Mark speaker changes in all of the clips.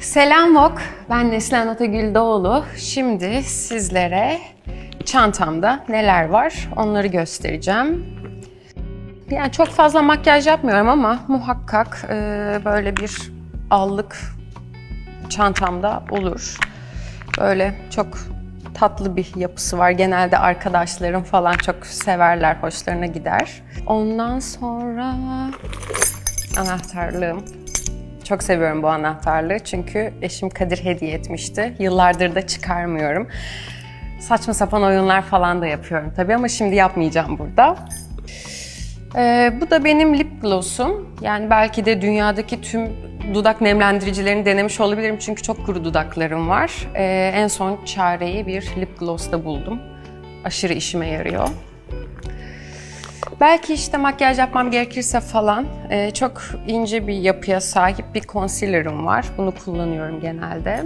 Speaker 1: Selam Vok, ben Neslihan Atagül Doğulu. Şimdi sizlere çantamda neler var onları göstereceğim. Yani çok fazla makyaj yapmıyorum ama muhakkak e, böyle bir allık çantamda olur. Böyle çok tatlı bir yapısı var. Genelde arkadaşlarım falan çok severler, hoşlarına gider. Ondan sonra anahtarlığım. Çok seviyorum bu anahtarlığı çünkü eşim Kadir hediye etmişti. Yıllardır da çıkarmıyorum. Saçma sapan oyunlar falan da yapıyorum tabii ama şimdi yapmayacağım burada. Ee, bu da benim lip gloss'um. Yani belki de dünyadaki tüm dudak nemlendiricilerini denemiş olabilirim çünkü çok kuru dudaklarım var. Ee, en son çareyi bir lip gloss'ta buldum. Aşırı işime yarıyor. Belki işte makyaj yapmam gerekirse falan e, çok ince bir yapıya sahip bir concealer'ım var. Bunu kullanıyorum genelde.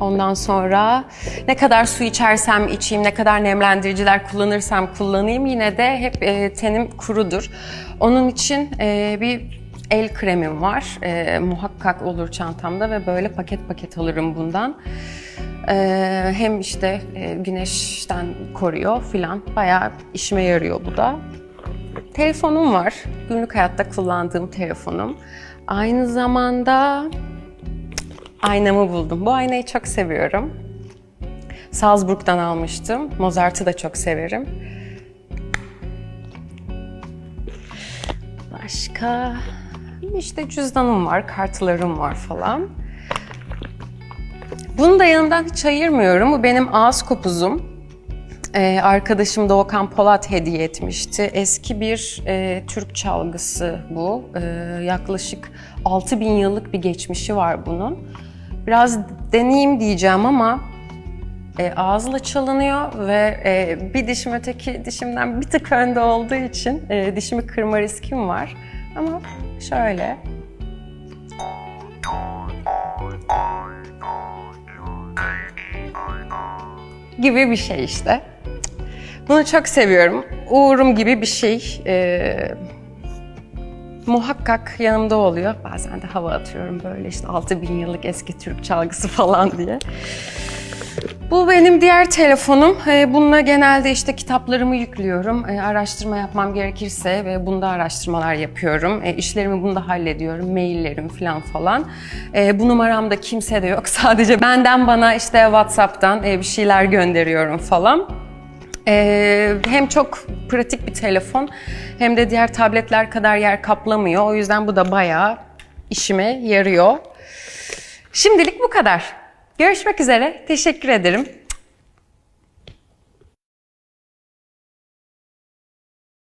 Speaker 1: Ondan sonra ne kadar su içersem içeyim, ne kadar nemlendiriciler kullanırsam kullanayım yine de hep e, tenim kurudur. Onun için e, bir el kremim var. E, muhakkak olur çantamda ve böyle paket paket alırım bundan. E, hem işte e, güneşten koruyor filan. Bayağı işime yarıyor bu da. Telefonum var. Günlük hayatta kullandığım telefonum. Aynı zamanda aynamı buldum. Bu aynayı çok seviyorum. Salzburg'dan almıştım. Mozart'ı da çok severim. Başka işte cüzdanım var, kartlarım var falan. Bunu da yanımdan hiç ayırmıyorum. Bu benim ağız kopuzum. Ee, arkadaşım Doğukan Polat hediye etmişti. Eski bir e, Türk çalgısı bu. Ee, yaklaşık 6000 yıllık bir geçmişi var bunun. Biraz deneyeyim diyeceğim ama e, ağızla çalınıyor ve e, bir dişim öteki dişimden bir tık önde olduğu için e, dişimi kırma riskim var. Ama şöyle gibi bir şey işte. Bunu çok seviyorum. Uğurum gibi bir şey. Ee, muhakkak yanımda oluyor. Bazen de hava atıyorum böyle işte 6000 yıllık eski Türk çalgısı falan diye. Bu benim diğer telefonum. Ee, Bununla genelde işte kitaplarımı yüklüyorum. Ee, Araştırma yapmam gerekirse ve bunda araştırmalar yapıyorum. Ee, İşlerimi bunda hallediyorum. Maillerim falan falan. Bu numaramda kimse de yok. Sadece benden bana işte WhatsApp'tan e, bir şeyler gönderiyorum falan. Ee, hem çok pratik bir telefon hem de diğer tabletler kadar yer kaplamıyor. O yüzden bu da bayağı işime yarıyor. Şimdilik bu kadar. Görüşmek üzere. Teşekkür ederim.